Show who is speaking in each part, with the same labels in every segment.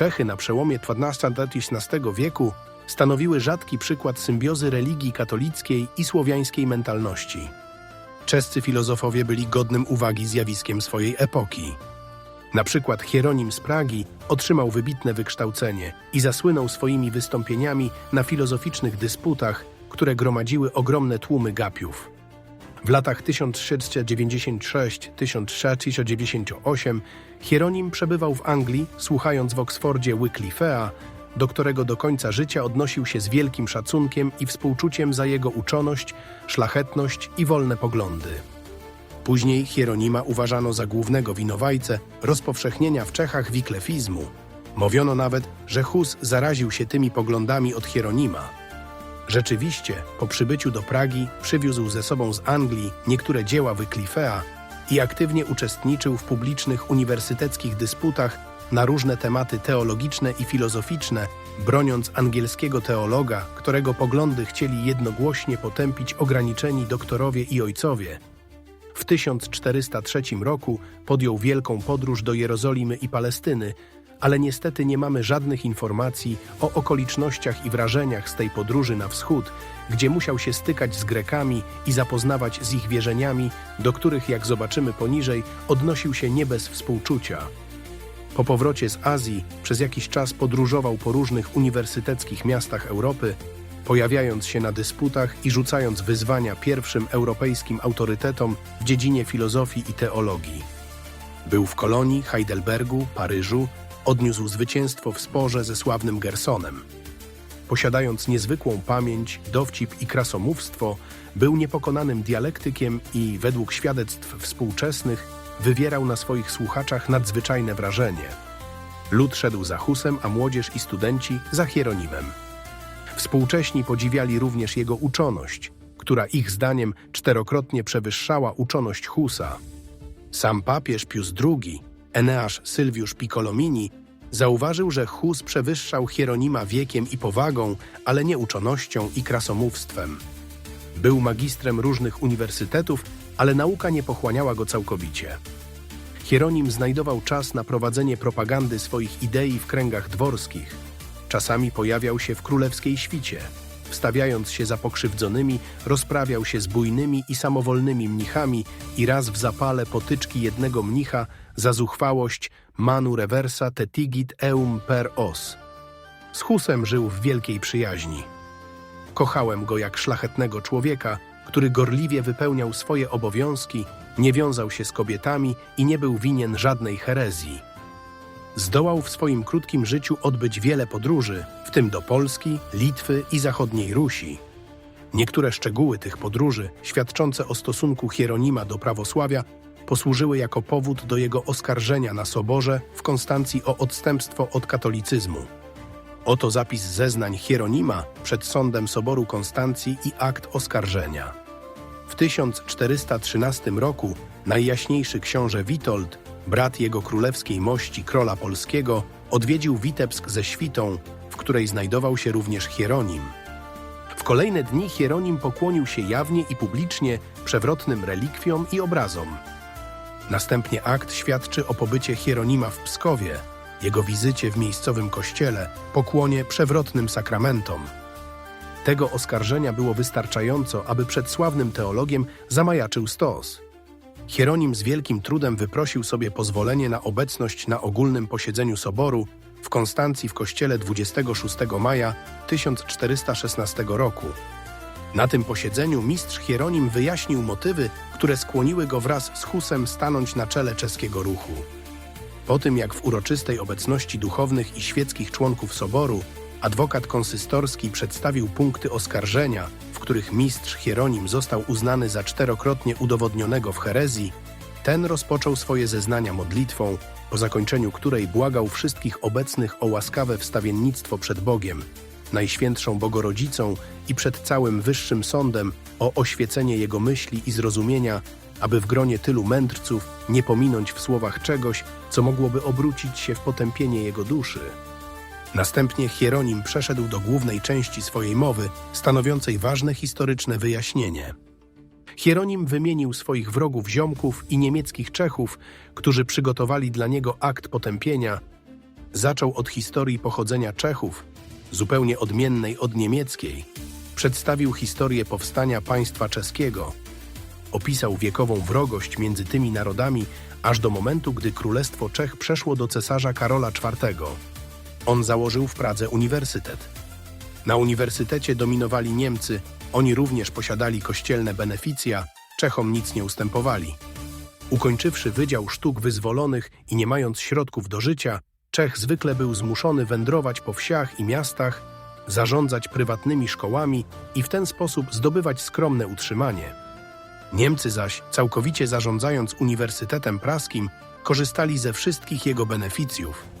Speaker 1: Czechy na przełomie XII-XVI wieku stanowiły rzadki przykład symbiozy religii katolickiej i słowiańskiej mentalności. Czescy filozofowie byli godnym uwagi zjawiskiem swojej epoki. Na przykład Hieronim z Pragi otrzymał wybitne wykształcenie i zasłynął swoimi wystąpieniami na filozoficznych dysputach, które gromadziły ogromne tłumy gapiów. W latach 1696-1698 Hieronim przebywał w Anglii, słuchając w Oksfordzie Wycliffe'a, do którego do końca życia odnosił się z wielkim szacunkiem i współczuciem za jego uczoność, szlachetność i wolne poglądy. Później Hieronima uważano za głównego winowajcę rozpowszechnienia w Czechach wiklefizmu. Mówiono nawet, że Hus zaraził się tymi poglądami od Hieronima. Rzeczywiście, po przybyciu do Pragi przywiózł ze sobą z Anglii niektóre dzieła Wycliffe'a i aktywnie uczestniczył w publicznych uniwersyteckich dysputach na różne tematy teologiczne i filozoficzne, broniąc angielskiego teologa, którego poglądy chcieli jednogłośnie potępić ograniczeni doktorowie i ojcowie. W 1403 roku podjął wielką podróż do Jerozolimy i Palestyny, ale niestety nie mamy żadnych informacji o okolicznościach i wrażeniach z tej podróży na wschód, gdzie musiał się stykać z Grekami i zapoznawać z ich wierzeniami, do których, jak zobaczymy poniżej, odnosił się nie bez współczucia. Po powrocie z Azji przez jakiś czas podróżował po różnych uniwersyteckich miastach Europy, pojawiając się na dysputach i rzucając wyzwania pierwszym europejskim autorytetom w dziedzinie filozofii i teologii. Był w Kolonii, Heidelbergu, Paryżu, odniósł zwycięstwo w sporze ze sławnym Gersonem. Posiadając niezwykłą pamięć, dowcip i krasomówstwo, był niepokonanym dialektykiem i, według świadectw współczesnych, wywierał na swoich słuchaczach nadzwyczajne wrażenie. Lud szedł za Husem, a młodzież i studenci za Hieronimem. Współcześni podziwiali również jego uczoność, która ich zdaniem czterokrotnie przewyższała uczoność Husa. Sam papież Pius II, Eneasz Sylwiusz Piccolomini, zauważył, że Hus przewyższał Hieronima wiekiem i powagą, ale nie uczonością i krasomówstwem. Był magistrem różnych uniwersytetów, ale nauka nie pochłaniała go całkowicie. Hieronim znajdował czas na prowadzenie propagandy swoich idei w kręgach dworskich. Czasami pojawiał się w królewskiej świcie. Wstawiając się za pokrzywdzonymi, rozprawiał się z bujnymi i samowolnymi mnichami i raz w zapale potyczki jednego mnicha za zuchwałość manu reversa tetigit eum per os. Z Husem żył w wielkiej przyjaźni. Kochałem go jak szlachetnego człowieka, który gorliwie wypełniał swoje obowiązki, nie wiązał się z kobietami i nie był winien żadnej herezji. Zdołał w swoim krótkim życiu odbyć wiele podróży, w tym do Polski, Litwy i zachodniej Rusi. Niektóre szczegóły tych podróży, świadczące o stosunku Hieronima do prawosławia, posłużyły jako powód do jego oskarżenia na soborze w Konstancji o odstępstwo od katolicyzmu. Oto zapis zeznań Hieronima przed sądem Soboru Konstancji i akt oskarżenia. W 1413 roku najjaśniejszy książę Witold, brat jego królewskiej mości króla polskiego, odwiedził Witebsk ze świtą, w której znajdował się również Hieronim. W kolejne dni Hieronim pokłonił się jawnie i publicznie przewrotnym relikwiom i obrazom. Następnie akt świadczy o pobycie Hieronima w Pskowie, jego wizycie w miejscowym kościele, pokłonie przewrotnym sakramentom. Tego oskarżenia było wystarczająco, aby przed sławnym teologiem zamajaczył stos. Hieronim z wielkim trudem wyprosił sobie pozwolenie na obecność na ogólnym posiedzeniu soboru w Konstancji w kościele 26 maja 1416 roku. Na tym posiedzeniu mistrz Hieronim wyjaśnił motywy, które skłoniły go wraz z Husem stanąć na czele czeskiego ruchu. Po tym jak w uroczystej obecności duchownych i świeckich członków soboru adwokat konsystorski przedstawił punkty oskarżenia, w których mistrz Hieronim został uznany za czterokrotnie udowodnionego w herezji, ten rozpoczął swoje zeznania modlitwą, po zakończeniu której błagał wszystkich obecnych o łaskawe wstawiennictwo przed Bogiem, Najświętszą Bogorodzicą i przed całym Wyższym Sądem o oświecenie jego myśli i zrozumienia, aby w gronie tylu mędrców nie pominąć w słowach czegoś, co mogłoby obrócić się w potępienie jego duszy. Następnie Hieronim przeszedł do głównej części swojej mowy, stanowiącej ważne historyczne wyjaśnienie. Hieronim wymienił swoich wrogów ziomków i niemieckich Czechów, którzy przygotowali dla niego akt potępienia, zaczął od historii pochodzenia Czechów, zupełnie odmiennej od niemieckiej. Przedstawił historię powstania państwa czeskiego. Opisał wiekową wrogość między tymi narodami, aż do momentu, gdy Królestwo Czech przeszło do cesarza Karola IV. On założył w Pradze uniwersytet. Na uniwersytecie dominowali Niemcy, oni również posiadali kościelne beneficja, Czechom nic nie ustępowali. Ukończywszy Wydział Sztuk Wyzwolonych i nie mając środków do życia, Czech zwykle był zmuszony wędrować po wsiach i miastach, zarządzać prywatnymi szkołami i w ten sposób zdobywać skromne utrzymanie. Niemcy zaś, całkowicie zarządzając Uniwersytetem Praskim, korzystali ze wszystkich jego beneficjów.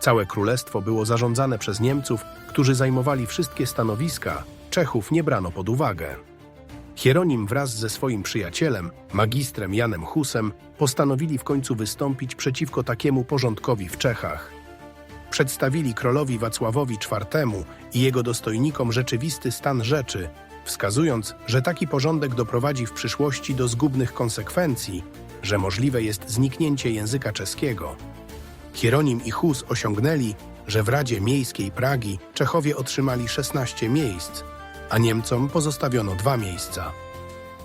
Speaker 1: Całe królestwo było zarządzane przez Niemców, którzy zajmowali wszystkie stanowiska, Czechów nie brano pod uwagę. Hieronim wraz ze swoim przyjacielem, magistrem Janem Husem, postanowili w końcu wystąpić przeciwko takiemu porządkowi w Czechach. Przedstawili królowi Wacławowi IV i jego dostojnikom rzeczywisty stan rzeczy, wskazując, że taki porządek doprowadzi w przyszłości do zgubnych konsekwencji, że możliwe jest zniknięcie języka czeskiego. Hieronim i Hus osiągnęli, że w Radzie Miejskiej Pragi Czechowie otrzymali 16 miejsc, a Niemcom pozostawiono dwa miejsca.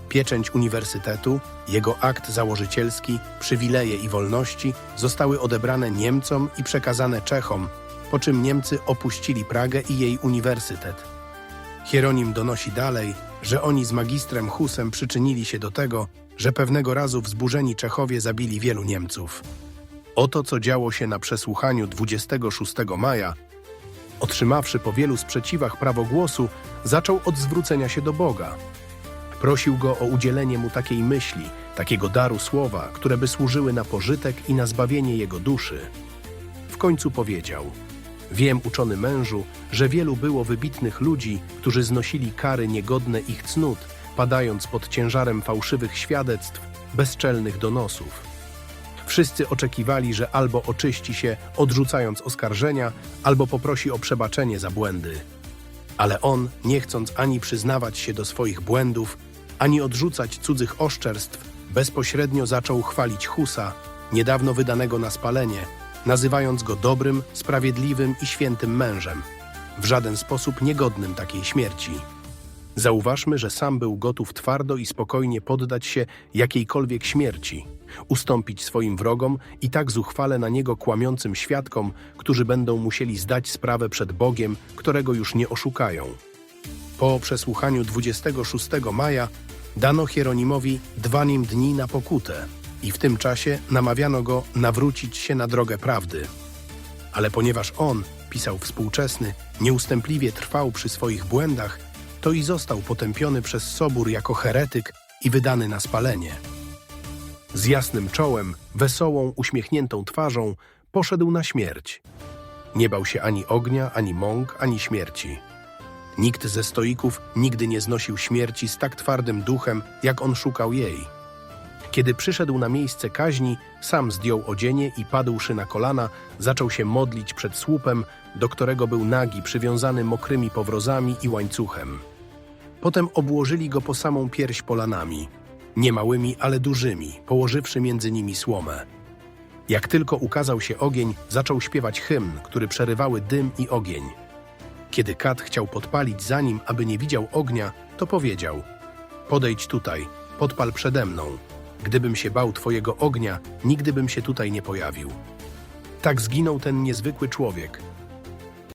Speaker 1: Pieczęć uniwersytetu, jego akt założycielski, przywileje i wolności zostały odebrane Niemcom i przekazane Czechom, po czym Niemcy opuścili Pragę i jej uniwersytet. Hieronim donosi dalej, że oni z magistrem Husem przyczynili się do tego, że pewnego razu wzburzeni Czechowie zabili wielu Niemców. Oto co działo się na przesłuchaniu 26 maja. Otrzymawszy po wielu sprzeciwach prawo głosu, zaczął od zwrócenia się do Boga. Prosił go o udzielenie mu takiej myśli, takiego daru słowa, które by służyły na pożytek i na zbawienie jego duszy. W końcu powiedział: Wiem, uczony mężu, że wielu było wybitnych ludzi, którzy znosili kary niegodne ich cnót, padając pod ciężarem fałszywych świadectw, bezczelnych donosów. Wszyscy oczekiwali, że albo oczyści się, odrzucając oskarżenia, albo poprosi o przebaczenie za błędy. Ale on, nie chcąc ani przyznawać się do swoich błędów, ani odrzucać cudzych oszczerstw, bezpośrednio zaczął chwalić Husa, niedawno wydanego na spalenie, nazywając go dobrym, sprawiedliwym i świętym mężem, w żaden sposób niegodnym takiej śmierci. Zauważmy, że sam był gotów twardo i spokojnie poddać się jakiejkolwiek śmierci, ustąpić swoim wrogom i tak zuchwale na niego kłamiącym świadkom, którzy będą musieli zdać sprawę przed Bogiem, którego już nie oszukają. Po przesłuchaniu 26 maja dano Hieronimowi dwa nim dni na pokutę i w tym czasie namawiano go nawrócić się na drogę prawdy. Ale ponieważ on, pisał współczesny, nieustępliwie trwał przy swoich błędach, to i został potępiony przez Sobór jako heretyk i wydany na spalenie. Z jasnym czołem, wesołą, uśmiechniętą twarzą poszedł na śmierć. Nie bał się ani ognia, ani mąk, ani śmierci. Nikt ze stoików nigdy nie znosił śmierci z tak twardym duchem, jak on szukał jej. Kiedy przyszedł na miejsce kaźni, sam zdjął odzienie i padłszy na kolana, zaczął się modlić przed słupem, do którego był nagi, przywiązany mokrymi powrozami i łańcuchem. Potem obłożyli go po samą pierś polanami, nie małymi, ale dużymi, położywszy między nimi słomę. Jak tylko ukazał się ogień, zaczął śpiewać hymn, który przerywały dym i ogień. Kiedy kat chciał podpalić za nim, aby nie widział ognia, to powiedział: Podejdź tutaj, podpal przede mną. Gdybym się bał twojego ognia, nigdy bym się tutaj nie pojawił. Tak zginął ten niezwykły człowiek,